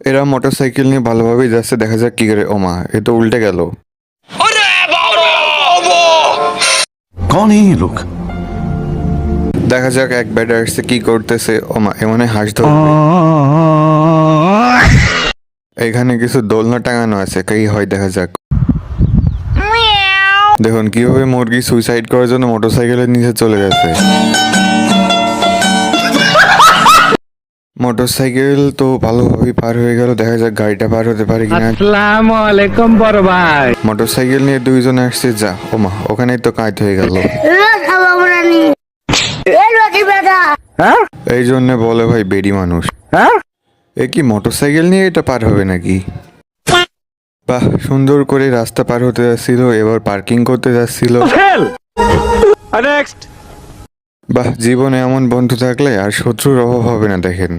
এরা মোটরসাইকেল নিয়ে ভালোভাবেই যাচ্ছে দেখা যাক কি করে। ওমা এ তো উল্টে গেল। কোন এই লোক? দেখা যাক এক ব্যাটার আসছে কি করতেছে। ওমা এমনে হাঁস ধর এখানে কিছু দোলনা টাঙানো আছে কি হয় দেখা যাক। দেখুন কীভাবে মুরগি সুইসাইড করার জন্য মোটরসাইকেলের নিচে চলে গেছে। মোটরসাইকেল তো ভালোভাবেই পার হয়ে গেল দেখা যাক গাড়িটা পার হতে পারে কিনা। আসসালামু আলাইকুম বড় ভাই মোটরসাইকেল নিয়ে দুইজন আসছে যা ওমা ওখানেই তো কাঁচ হয়ে গেল। হ্যাঁ? এই জন্য বলে ভাই বেডি মানুষ। হ্যাঁ? এ কি মোটরসাইকেল নিয়ে এটা পার হবে নাকি? বাহ সুন্দর করে রাস্তা পার হতে যাচ্ছিল এবার পার্কিং করতে যাচ্ছিল। নেক্সট বাহ জীবনে এমন বন্ধু থাকলে আর শত্রুর অভাব হবে না দেখেন।